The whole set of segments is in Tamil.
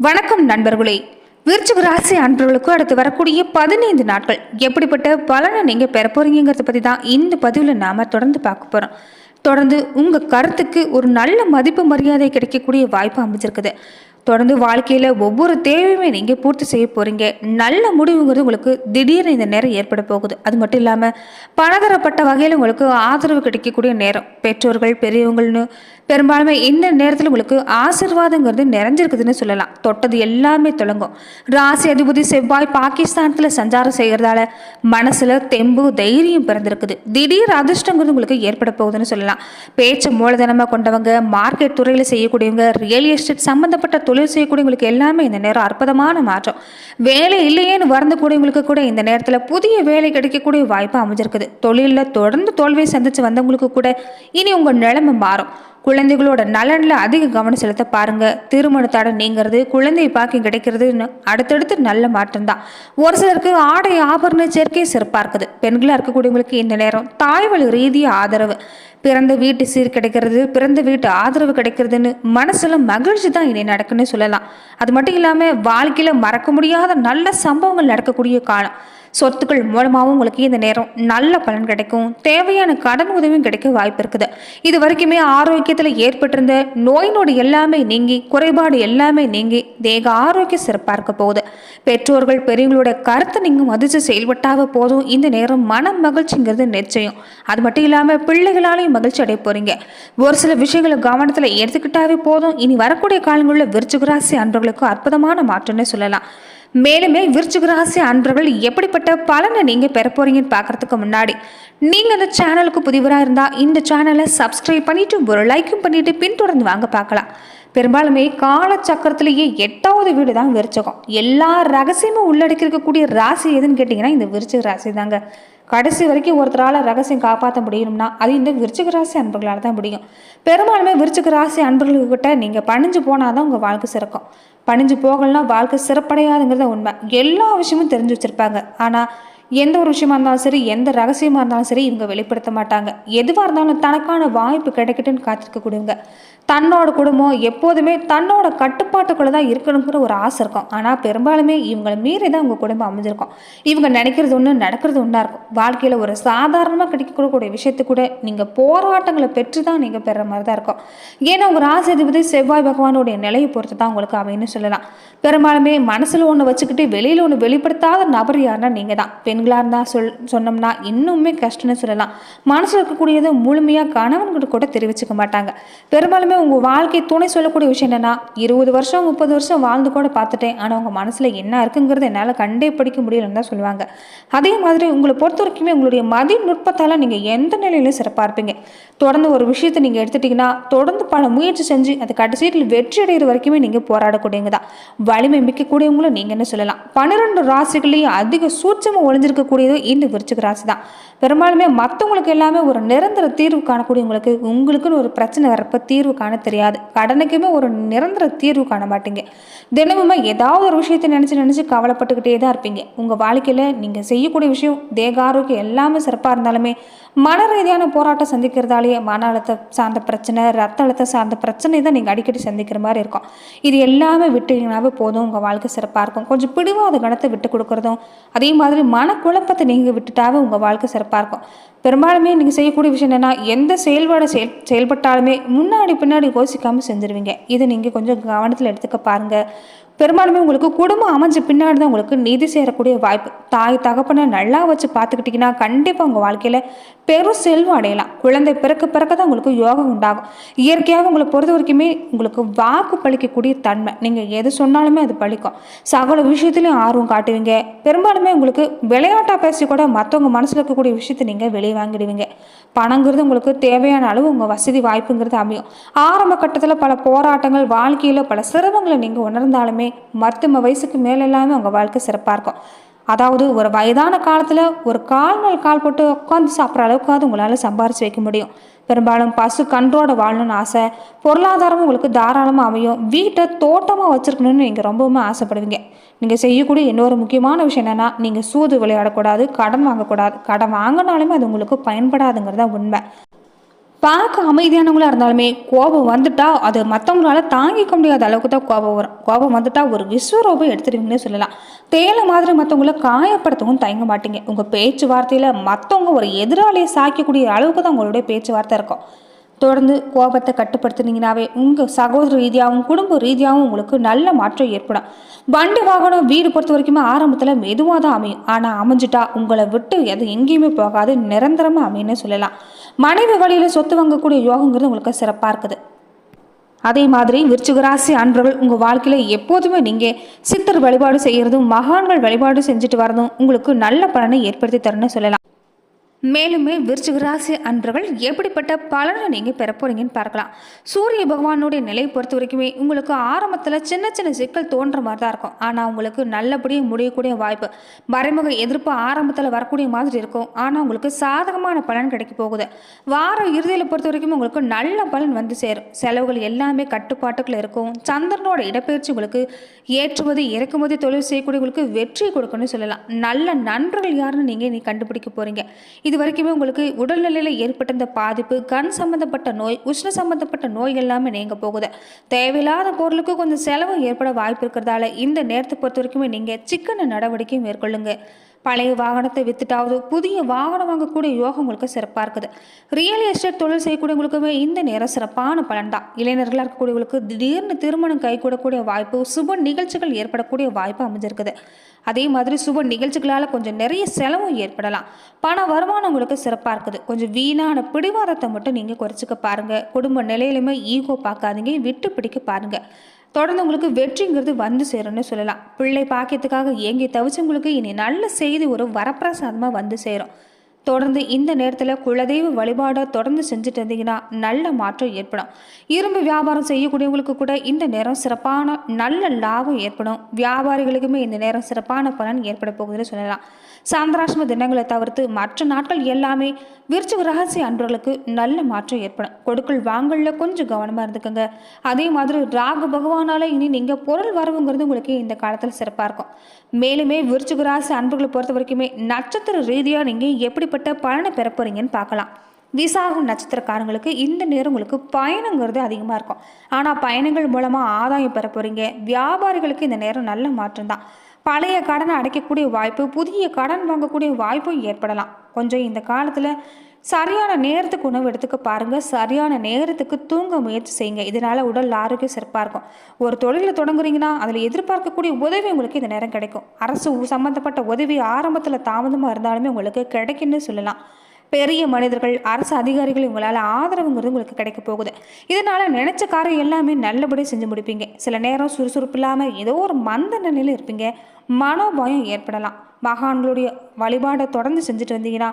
வணக்கம் நண்பர்களே. விருச்சிக ராசி அன்பர்களுக்கு அடுத்து வரக்கூடிய பதினைந்து நாட்கள். எப்படிப்பட்ட பலனை நீங்கள் பெற போறீங்கிறத பற்றி தான் இந்த பதிவில் நாம் தொடர்ந்து பார்க்க போகிறோம் தொடர்ந்து உங்கள் கருத்துக்கு ஒரு நல்ல மதிப்பு மரியாதை கிடைக்கக்கூடிய வாய்ப்பு அமைஞ்சிருக்குது. தொடர்ந்து வாழ்க்கையில் ஒவ்வொரு தேவையுமே நீங்கள் பூர்த்தி செய்ய போகிறீங்க நல்ல முடிவுங்கிறது உங்களுக்கு திடீர்னு இந்த நேரம் ஏற்பட போகுது. அது மட்டும் இல்லாமல் பலதரப்பட்ட வகையில் உங்களுக்கு ஆதரவு கிடைக்கக்கூடிய நேரம். பெற்றோர்கள் பெரியவங்கள்னு பெரும்பாலுமே இந்த நேரத்தில் உங்களுக்கு ஆசிர்வாதங்கிறது நிறைஞ்சிருக்குதுன்னு சொல்லலாம். தொட்டது எல்லாமே தொடங்கும். ராசி அதிபதி செவ்வாய் பாகிஸ்தானத்தில் சஞ்சாரம் செய்கிறதால மனசில் தெம்பு தைரியம் பிறந்திருக்குது. திடீர் அதிர்ஷ்டங்கிறது உங்களுக்கு ஏற்பட போகுதுன்னு சொல்லலாம். பேச்சு மூலதனமாக கொண்டவங்க மார்க்கெட் துறையில் செய்யக்கூடியவங்க ரியல் எஸ்டேட் சம்மந்தப்பட்ட தொழில் செய்யக்கூடியவங்களுக்கு எல்லாமே இந்த நேரம் அற்புதமான மாற்றம். வேலை இல்லையேன்னு வரந்தக்கூடியவங்களுக்கு கூட இந்த நேரத்தில் புதிய வேலை கிடைக்கக்கூடிய வாய்ப்பு அமைஞ்சிருக்குது. தொழிலில் தொடர்ந்து தோல்வியை சந்தித்து வந்தவங்களுக்கு கூட இனி உங்கள் நிலைமை மாறும். குழந்தைகளோட நலனில் அதிக கவனம் செலுத்த பாருங்கள் திருமணத்தாட நீங்கிறது குழந்தை பாக்கியம் கிடைக்கிறதுன்னு அடுத்தடுத்து நல்ல மாற்றம் தான். ஒரு சிலருக்கு ஆடை ஆபரண சேர்க்கை சிறப்பாக இருக்குது. பெண்களாக இருக்கக்கூடியவங்களுக்கு இந்த நேரம் தாய்வழி ரீதியாக ஆதரவு. பிறந்த வீட்டு சீர் கிடைக்கிறது பிறந்த வீட்டு ஆதரவு கிடைக்கிறதுன்னு மனசில் மகிழ்ச்சி தான் இனி நடக்குன்னு சொல்லலாம். அது மட்டும் இல்லாமல் வாழ்க்கையில் மறக்க முடியாத நல்ல சம்பவங்கள் நடக்கக்கூடிய காலம். சொத்துக்கள் மூலமாகவும் உங்களுக்கு இந்த நேரம் நல்ல பலன் கிடைக்கும். தேவையான கடன் உதவியும் கிடைக்க வாய்ப்பு இருக்குது. இது வரைக்குமே ஆரோக்கியத்தில் ஏற்பட்டிருந்த நோய் நோடு எல்லாமே நீங்கி குறைபாடு எல்லாமே நீங்கி தேக ஆரோக்கியம் சிறப்பாக இருக்க போகுது. பெற்றோர்கள் பெரியவங்களோட கருத்தை நீங்கள் மதித்து செயல்பட்டாக போதும். இந்த நேரம் மன மகிழ்ச்சிங்கிறது நிச்சயம். அது மட்டும் இல்லாமல் பிள்ளைகளாலையும் மகிழ்ச்சி அடைய போகிறீங்க ஒரு சில விஷயங்களை கவனத்தில் எடுத்துக்கிட்டாவே போதும். இனி வரக்கூடிய காலங்களில் விருச்சிகராசி அன்பர்களுக்கு அற்புதமான மாற்றம்னு சொல்லலாம். மேலுமே விருச்சிக ராசி அன்பர்கள் எப்படிப்பட்ட பலனை நீங்கள் பெற போகிறீங்கன்னு பார்க்கறதுக்கு முன்னாடி நீங்கள் இந்த சேனலுக்கு புதிவராக இருந்தால் இந்த சேனலை சப்ஸ்கிரைப் பண்ணிவிட்டு ஒரு லைக்கும் பண்ணிவிட்டு பின்தொடர்ந்து வாங்க பார்க்கலாம். பெரும்பாலுமே காலச்சக்கரத்திலேயே எட்டாவது வீடு தான் விருச்சகம். எல்லா ரகசியமும் உள்ளடக்கிருக்கக்கூடிய ராசி எதுன்னு கேட்டிங்கன்னா இந்த விருச்சிக ராசி தாங்க. கடைசி வரைக்கும் ஒருத்தரால் ரகசியம் காப்பாற்ற முடியணும்னா அது இந்த விருச்சிக ராசி அன்பர்களால் தான் முடியும். பெரும்பாலுமே விருச்சிக ராசி அன்பர்கள்கிட்ட நீங்கள் பணிஞ்சு போனால் தான் உங்கள் வாழ்க்கை சிறக்கும். பணிஞ்சு போகலன்னா வாழ்க்கை சிறப்படையாதுங்கிறத உண்மை. எல்லா விஷயமும் தெரிஞ்சு வச்சுருப்பாங்க. ஆனால் எந்த ஒரு விஷயமா இருந்தாலும் சரி எந்த ரகசியமாக இருந்தாலும் சரி இவங்க வெளிப்படுத்த மாட்டாங்க. எதுவாக இருந்தாலும் தனக்கான வாய்ப்பு கிடைக்கட்டுன்னு காத்திருக்கக்கூடியவங்க தன்னோட குடும்பம் எப்போதுமே தன்னோட கட்டுப்பாட்டுக்குள்ளே தான் இருக்கணுங்கிற ஒரு ஆசை இருக்கும். ஆனால் பெரும்பாலுமே இவங்களை மீறி தான் உங்கள் குடும்பம் அமைஞ்சிருக்கும். இவங்க நினைக்கிறது ஒன்று நடக்கிறது ஒன்றா இருக்கும். வாழ்க்கையில் ஒரு சாதாரணமாக கிடைக்கக்கூடிய விஷயத்தை கூட நீங்கள் போராட்டங்களை பெற்று தான் நீங்கள் பெற மாதிரி தான் இருக்கும். ஏன்னா உங்கள் ராசிதிபதி செவ்வாய் பகவானுடைய நிலையை பொறுத்து தான் உங்களுக்கு அமைன்னு சொல்லலாம். பெரும்பாலுமே மனசில் ஒன்று வச்சுக்கிட்டு வெளியில் ஒன்று வெளிப்படுத்தாத நபர் யாருன்னா நீங்கள் தான் பெண் பெண்களாக இருந்தால் சொல் சொன்னோம்னா இன்னுமே கஷ்டம்னு சொல்லலாம். மனசில் இருக்கக்கூடியது முழுமையாக கணவன்கிட்ட கூட தெரிவிச்சுக்க மாட்டாங்க. பெரும்பாலுமே உங்கள் வாழ்க்கை துணை சொல்லக்கூடிய விஷயம் என்னென்னா இருபது வருஷம் முப்பது வருஷம் வாழ்ந்து கூட பார்த்துட்டேன். ஆனால் உங்கள் மனசில் என்ன இருக்குங்கிறது என்னால் கண்டே படிக்க முடியலன்னு தான் சொல்லுவாங்க. அதே மாதிரி உங்களை பொறுத்த வரைக்குமே உங்களுடைய மதி நுட்பத்தால் நீங்கள் எந்த நிலையிலும் சிறப்பாக இருப்பீங்க. தொடர்ந்து ஒரு விஷயத்தை நீங்கள் எடுத்துட்டிங்கன்னா தொடர்ந்து பல முயற்சி செஞ்சு அது கடைசியில் வெற்றி அடைகிற வரைக்குமே நீங்கள் போராடக்கூடியவங்க தான். வலிமை மிக்கக்கூடியவங்களும் நீங்கள் என்ன சொல்லலாம். பன்னிரெண்டு ராசிகளையும் அதிக சூட்சமாக ஒளிஞ்சிருக்கக்கூடியது இந்த விருச்சிக ராசி தான் பெரும்பாலுமே மற்றவங்களுக்கு எல்லாமே ஒரு நிரந்தர தீர்வு காணக்கூடியவங்களுக்கு உங்களுக்குன்னு ஒரு பிரச்சனை வரப்ப தீர்வு காண தெரியாது. கடனுக்குமே ஒரு நிரந்தர தீர்வு காண மாட்டீங்க. தினமுமே ஏதாவது ஒரு விஷயத்தை நினச்சி நினச்சி கவலைப்பட்டுக்கிட்டே தான் இருப்பீங்க. உங்கள் வாழ்க்கையில் நீங்கள் செய்யக்கூடிய விஷயம் தேக ஆரோக்கியம் எல்லாமே சிறப்பாக இருந்தாலுமே மன ரீதியான போராட்டம் சந்திக்கிறதாலேயே மன அழுத்தம் சார்ந்த பிரச்சனை ரத்த அழுத்தம் சார்ந்த பிரச்சனை தான் நீங்கள் அடிக்கடி சந்திக்கிற மாதிரி இருக்கும். இது எல்லாமே விட்டீங்கன்னாவே போதும். உங்கள் வாழ்க்கை சிறப்பாக இருக்கும். கொஞ்சம் பிடிவாத கணத்தை விட்டு கொடுக்குறதும் அதே மாதிரி மனக்குழப்பத்தை நீங்கள் விட்டுட்டாவே உங்கள் வாழ்க்கை சிறப்பாக இருக்கும். பெரும்பாலுமே நீங்கள் செய்யக்கூடிய விஷயம் என்னென்னா எந்த செயல்பாடு செயல் செயல்பட்டாலுமே முன்னாடி பின்னாடி யோசிக்காமல் செஞ்சுருவீங்க. இதை நீங்கள் கொஞ்சம் கவனத்தில் எடுத்துக்க பாருங்கள் பெரும்பாலுமே உங்களுக்கு குடும்பம் அமைஞ்ச பின்னாடி தான் உங்களுக்கு நிதி சேரக்கூடிய வாய்ப்பு. தாய் தகப்பனை நல்லா வச்சு பார்த்துக்கிட்டிங்கன்னா கண்டிப்பாக உங்கள் வாழ்க்கையில் பெரும் செல்வம் அடையலாம். குழந்தை பிறக்க பிறக்க தான் உங்களுக்கு யோகம் உண்டாகும். இயற்கையாக உங்களை பொறுத்த வரைக்குமே உங்களுக்கு வாக்கு பழிக்கக்கூடிய தன்மை. நீங்கள் எது சொன்னாலுமே அது பழிக்கும். சகல விஷயத்துலையும் ஆர்வம் காட்டுவீங்க. பெரும்பாலுமே உங்களுக்கு விளையாட்டாக பேசி கூட மற்றவங்க மனசில் இருக்கக்கூடிய விஷயத்தை நீங்கள் வெளியே வாங்கிடுவீங்க. பணங்கிறது உங்களுக்கு தேவையான அளவு உங்கள் வசதி வாய்ப்புங்கிறது அமையும். ஆரம்ப கட்டத்தில் பல போராட்டங்கள் வாழ்க்கையில் பல சிரமங்களை நீங்கள் உணர்ந்தாலுமே மருத்துவ வயசுக்கு மேலே எல்லாமே உங்கள் வாழ்க்கை சிறப்பாக இருக்கும். அதாவது ஒரு வயதான காலத்தில் ஒரு கால் நாள் கால் போட்டு உட்காந்து சாப்பிட்ற அளவுக்காவது உங்களால் சம்பாரித்து வைக்க முடியும். பெரும்பாலும் பசு கன்றோட வாழணும்னு ஆசை. பொருளாதாரமும் உங்களுக்கு தாராளமாக அமையும். வீட்டை தோட்டமாக வச்சுருக்கணும்னு நீங்கள் ரொம்பவுமே ஆசைப்படுவீங்க. நீங்கள் செய்யக்கூடிய இன்னொரு முக்கியமான விஷயம் என்னென்னா நீங்கள் சூது விளையாடக்கூடாது கடன் வாங்கக்கூடாது. கடன் வாங்கினாலுமே அது உங்களுக்கு பயன்படாதுங்கிறதா உண்மை. பார்க்க அமைதியானவங்களாக இருந்தாலுமே கோபம் வந்துட்டா அது மற்றவங்களால தாங்கிக்க முடியாத அளவுக்கு தான் கோபம் வரும். கோபம் வந்துட்டா ஒரு விஸ்வரூபம் எடுத்துருவீங்கன்னு சொல்லலாம். தேலை மாதிரி மற்றவங்கள காயப்படுத்தவும் தயங்க மாட்டீங்க. உங்கள் பேச்சுவார்த்தையில் மற்றவங்க ஒரு எதிராளியை சாய்க்கக்கூடிய அளவுக்கு தான் உங்களுடைய பேச்சுவார்த்தை இருக்கும். தொடர்ந்து கோபத்தை கட்டுப்படுத்துனீங்கனாவே உங்கள் சகோதர ரீதியாகவும் குடும்ப ரீதியாகவும் உங்களுக்கு நல்ல மாற்றம் ஏற்படும். வண்டி வாகனம் வீடு பொறுத்த வரைக்குமே ஆரம்பத்தில் மெதுவாக தான் அமையும். ஆனால் அமைஞ்சிட்டா உங்களை விட்டு எது எங்கேயுமே போகாது நிரந்தரமாக அமையும்னு சொல்லலாம். மனைவி வழியில் சொத்து வாங்கக்கூடிய யோகங்கிறது உங்களுக்கு சிறப்பாக இருக்குது. அதே மாதிரி விருச்சிகராசி அன்பர்கள் உங்கள் வாழ்க்கையில் எப்போதுமே நீங்கள் சித்தர் வழிபாடு செய்கிறதும் மகான்கள் வழிபாடு செஞ்சுட்டு வரதும் உங்களுக்கு நல்ல பலனை ஏற்படுத்தி தரணும்னு சொல்லலாம். மேலுமே விருச்சிக ராசி அன்பர்கள் எப்படிப்பட்ட பலனை நீங்கள் பெற போறீங்கன்னு பார்க்கலாம். சூரிய பகவானுடைய நிலை பொறுத்த வரைக்குமே உங்களுக்கு ஆரம்பத்தில் சின்ன சின்ன சிக்கல் தோன்ற மாதிரி தான் இருக்கும். ஆனால் உங்களுக்கு நல்லபடியாக முடியக்கூடிய வாய்ப்பு மறைமுக எதிர்ப்பு ஆரம்பத்தில் வரக்கூடிய மாதிரி இருக்கும். ஆனால் உங்களுக்கு சாதகமான பலன் கிடைக்க போகுது. வார இறுதியில் பொறுத்த வரைக்கும் உங்களுக்கு நல்ல பலன் வந்து சேரும். செலவுகள் எல்லாமே கட்டுப்பாட்டுக்குள்ள இருக்கும். சந்திரனோட இடப்பெயர்ச்சி உங்களுக்கு ஏற்றுமதி இறக்குமதி தொழில் செய்யக்கூடியவங்களுக்கு வெற்றி கொடுக்கணும்னு சொல்லலாம். நல்ல நண்பர்கள் யாருன்னு நீங்கள் நீ கண்டுபிடிக்க போகிறீங்க இது வரைக்குமே உங்களுக்கு உடல்நிலையில் ஏற்பட்ட இந்த பாதிப்பு கண் சம்மந்தப்பட்ட நோய் உஷ்ண சம்மந்தப்பட்ட நோய் எல்லாமே நீங்க போகுது. தேவையில்லாத பொருளுக்கு கொஞ்சம் செலவு ஏற்பட வாய்ப்பு இருக்கிறதால இந்த நேரத்தை பொறுத்த வரைக்குமே நீங்கள் சிக்கன நடவடிக்கை மேற்கொள்ளுங்க. பழைய வாகனத்தை வித்துட்டாவது புதிய வாகனம் வாங்கக்கூடிய யோகம் உங்களுக்கு சிறப்பாக இருக்குது. ரியல் எஸ்டேட் தொழில் செய்யக்கூடியவங்களுக்குமே இந்த நேரம் சிறப்பான பலன் தான் இளைஞர்களாக இருக்கக்கூடியவங்களுக்கு திடீர்னு திருமணம் கைகூடக்கூடிய வாய்ப்பு சுப நிகழ்ச்சிகள் ஏற்படக்கூடிய வாய்ப்பு அமைஞ்சிருக்குது. அதே மாதிரி சுப நிகழ்ச்சிகளால் கொஞ்சம் நிறைய செலவும் ஏற்படலாம். பண வருமானம் உங்களுக்கு சிறப்பாக இருக்குது. கொஞ்சம் வீணான பிடிவாதத்தை மட்டும் நீங்கள் குறைச்சிக்க பாருங்கள் குடும்ப நிலையிலுமே ஈகோ பார்க்காதீங்க. விட்டு பிடிக்க பாருங்கள் தொடர்ந்து உங்களுக்கு வெற்றிங்கிறது வந்து சேரும்னு சொல்லலாம். பிள்ளை பாக்கியத்துக்காக ஏங்கி தவிச்சவங்களுக்கு இனி நல்ல செய்தி ஒரு வரப்பிரசாதமாக வந்து சேரும். தொடர்ந்து இந்த நேரத்தில் குலதெய்வ வழிபாடை தொடர்ந்து செஞ்சுட்டு இருந்தீங்கன்னா நல்ல மாற்றம் ஏற்படும். இரும்பு வியாபாரம் செய்யக்கூடியவங்களுக்கு கூட இந்த நேரம் சிறப்பான நல்ல லாபம் ஏற்படும். வியாபாரிகளுக்குமே இந்த நேரம் சிறப்பான பலன் ஏற்பட போகுதுன்னு சொல்லலாம். சாந்திராஷ்ம தினங்களை தவிர்த்து மற்ற நாட்கள் எல்லாமே விருச்சிக ரகசிய அன்பர்களுக்கு நல்ல மாற்றம் ஏற்படும். கொடுக்கல் வாங்கல கொஞ்சம் கவனமாக இருந்துக்கோங்க. அதே மாதிரி ராகு பகவானால இனி நீங்கள் பொருள் வரவுங்கிறது உங்களுக்கு இந்த காலத்தில் சிறப்பாக இருக்கும். மேலுமே விருச்சிக ராசி அன்பர்களை பொறுத்த வரைக்குமே நட்சத்திர ரீதியாக நீங்கள் எப்படி எப்படிப்பட்ட பலனை பெற போறீங்கன்னு பார்க்கலாம். விசாகம் நட்சத்திரக்காரங்களுக்கு இந்த நேரம் உங்களுக்கு பயணங்கிறது அதிகமாக இருக்கும். ஆனால் பயணங்கள் மூலமாக ஆதாயம் பெற போகிறீங்க வியாபாரிகளுக்கு இந்த நேரம் நல்ல மாற்றம் தான். பழைய கடனை அடைக்கக்கூடிய வாய்ப்பு புதிய கடன் வாங்கக்கூடிய வாய்ப்பும் ஏற்படலாம். கொஞ்சம் இந்த காலத்தில் சரியான நேரத்துக்கு உணவு எடுத்துக்க பாருங்கள் சரியான நேரத்துக்கு தூங்க முயற்சி செய்யுங்க. இதனால் உடல் ஆரோக்கியம் சிறப்பாக இருக்கும். ஒரு தொழிலை தொடங்குறீங்கன்னா அதில் எதிர்பார்க்கக்கூடிய உதவி உங்களுக்கு இந்த நேரம் கிடைக்கும். அரசு சம்மந்தப்பட்ட உதவி ஆரம்பத்தில் தாமதமாக இருந்தாலுமே உங்களுக்கு கிடைக்குன்னு சொல்லலாம். பெரிய மனிதர்கள் அரசு அதிகாரிகள் உங்களால் ஆதரவுங்கிறது உங்களுக்கு கிடைக்க போகுது. இதனால் நினச்ச காரியம் எல்லாமே நல்லபடியாக செஞ்சு முடிப்பீங்க. சில நேரம் சுறுசுறுப்பு இல்லாமல் ஏதோ ஒரு மந்த நிலையில் இருப்பீங்க. மனோபயம் ஏற்படலாம். மகான்களுடைய வழிபாடை தொடர்ந்து செஞ்சுட்டு வந்தீங்கன்னா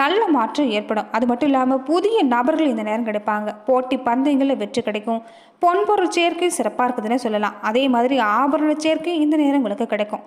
நல்ல மாற்றம் ஏற்படும். அது மட்டும் இல்லாமல் புதிய நபர்கள் இந்த நேரம் கிடைப்பாங்க. போட்டி பந்தயங்களில் வெற்றி கிடைக்கும். பொன்பொருள் சேர்க்கை சிறப்பாக இருக்குதுன்னு சொல்லலாம். அதே மாதிரி ஆபரண சேர்க்கை இந்த நேரம் உங்களுக்கு கிடைக்கும்.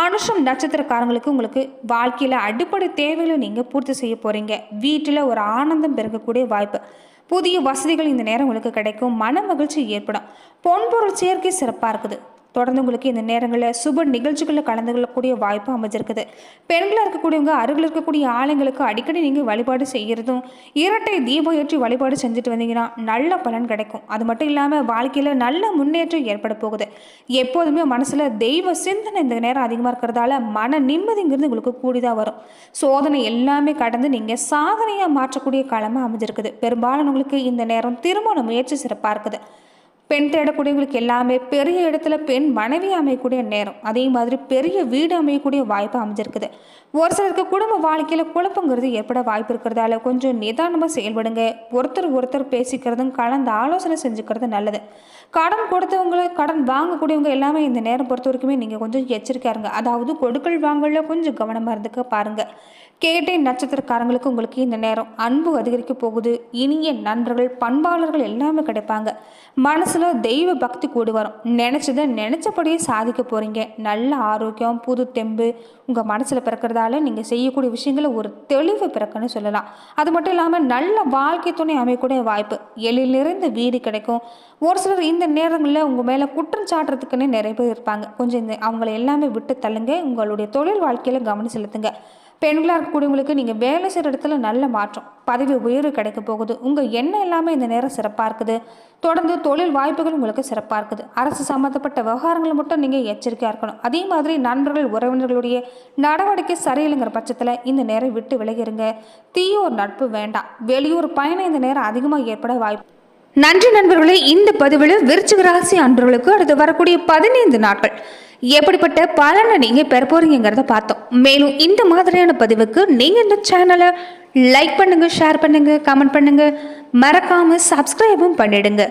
அனுஷம் நட்சத்திரக்காரங்களுக்கு உங்களுக்கு வாழ்க்கையில் அடிப்படை தேவைகளை நீங்கள் பூர்த்தி செய்ய போகிறீங்க வீட்டில் ஒரு ஆனந்தம் பெருகக்கூடிய வாய்ப்பு. புதிய வசதிகள் இந்த நேரம் உங்களுக்கு கிடைக்கும். மன மகிழ்ச்சி ஏற்படும். பொன்பொருள் சேர்க்கை சிறப்பாக இருக்குது. தொடர்ந்து உங்களுக்கு இந்த நேரங்களில் சுப நிகழ்ச்சிகளில் கலந்து கொள்ளக்கூடிய வாய்ப்பு அமைஞ்சிருக்குது. பெண்களாக இருக்கக்கூடியவங்க அருகில் இருக்கக்கூடிய ஆலயங்களுக்கு அடிக்கடி நீங்கள் வழிபாடு செய்கிறதும் இரட்டை தீபம் ஏற்றி வழிபாடு செஞ்சுட்டு வந்தீங்கன்னா நல்ல பலன் கிடைக்கும். அது மட்டும் இல்லாமல் வாழ்க்கையில் நல்ல முன்னேற்றம் ஏற்பட போகுது. எப்போதுமே மனசில் தெய்வ சிந்தனை இந்த நேரம் அதிகமாக இருக்கிறதால மன நிம்மதிங்கிறது உங்களுக்கு கூடிதான் வரும். சோதனை எல்லாமே கடந்து நீங்கள் சாதனையாக மாற்றக்கூடிய காலமாக அமைஞ்சிருக்குது. பெரும்பாலும் உங்களுக்கு இந்த நேரம் திருமண முயற்சி சிறப்பாக இருக்குது. பெண் தேடக்கூடியவங்களுக்கு எல்லாமே பெரிய இடத்துல பெண் மனைவி அமையக்கூடிய நேரம். அதே மாதிரி பெரிய வீடு அமையக்கூடிய வாய்ப்பு அமைஞ்சிருக்குது. ஒரு சிலருக்கு குடும்ப வாழ்க்கையில் குழப்பங்கிறது ஏற்பட வாய்ப்பு இருக்கிறதால கொஞ்சம் நிதானமாக செயல்படுங்க. ஒருத்தர் ஒருத்தர் பேசிக்கிறதும் கலந்து ஆலோசனை செஞ்சுக்கிறது நல்லது. கடன் கொடுத்தவங்க கடன் வாங்கக்கூடியவங்க எல்லாமே இந்த நேரம் பொறுத்த வரைக்குமே நீங்கள் கொஞ்சம் எச்சரிக்கையா இருங்க. அதாவது கொடுக்கல் வாங்கல கொஞ்சம் கவனமாக இருந்துக்க பாருங்கள் கேட்டை நட்சத்திரக்காரங்களுக்கு உங்களுக்கு இந்த நேரம். அன்பு அதிகரிக்க போகுது. இனிய நண்பர்கள் பண்பாளர்கள் எல்லாமே கிடைப்பாங்க. மனசில் தெய்வ பக்தி கூடி வரும். நினச்சதை நினச்சபடியே சாதிக்க போகிறீங்க நல்ல ஆரோக்கியம் புது தெம்பு உங்கள் மனசில் பிறக்கிறதால நீங்கள் செய்யக்கூடிய விஷயங்கள ஒரு தெளிவு பிறக்குன்னு சொல்லலாம். அது மட்டும் இல்லாமல் நல்ல வாழ்க்கை துணை அமையக்கூடிய வாய்ப்பு. எழில் நிறைந்த வீடு கிடைக்கும். ஒரு சிலர் இந்த நேரங்களில் உங்கள் மேலே குற்றம் சாட்டுறதுக்குன்னே நிறைய பேர் இருப்பாங்க. கொஞ்சம் இந்த அவங்கள எல்லாமே விட்டு தள்ளுங்க. உங்களுடைய தொழில் வாழ்க்கையில் கவனம் செலுத்துங்க. பெண்களாக இருக்கக்கூடியவங்களுக்கு நீங்கள் வேலை செய்கிற இடத்துல நல்ல மாற்றம். பதவி உயர்வு கிடைக்க போகுது. உங்கள் எண்ணம் எல்லாமே இந்த நேரம் சிறப்பாக இருக்குது. தொடர்ந்து தொழில் வாய்ப்புகள் உங்களுக்கு சிறப்பாக இருக்குது. அரசு சம்மந்தப்பட்ட விவகாரங்களை மட்டும் நீங்கள் எச்சரிக்கையாக இருக்கணும். அதே மாதிரி நண்பர்கள் உறவினர்களுடைய நடவடிக்கை சரியில்லைங்கிற பட்சத்தில் இந்த நேரம் விட்டு விலகிருங்க. தீயோர் நட்பு வேண்டாம். வெளியூர் பயணம் இந்த நேரம் அதிகமாக ஏற்பட வாய்ப்பு. நன்றி நண்பர்களே இந்த பதிவில் விருச்சிக ராசி அன்றவர்களுக்கு அடுத்து வரக்கூடிய பதினைந்து நாட்கள். எப்படிப்பட்ட பலனை நீங்கள் பெற போறீங்கிறத பார்த்தோம். மேலும் இந்த மாதிரியான பதிவுக்கு நீங்கள் இந்த சேனலை லைக் பண்ணுங்க ஷேர் பண்ணுங்க கமெண்ட் பண்ணுங்க. மறக்காம சப்ஸ்கிரைபும் பண்ணிடுங்க.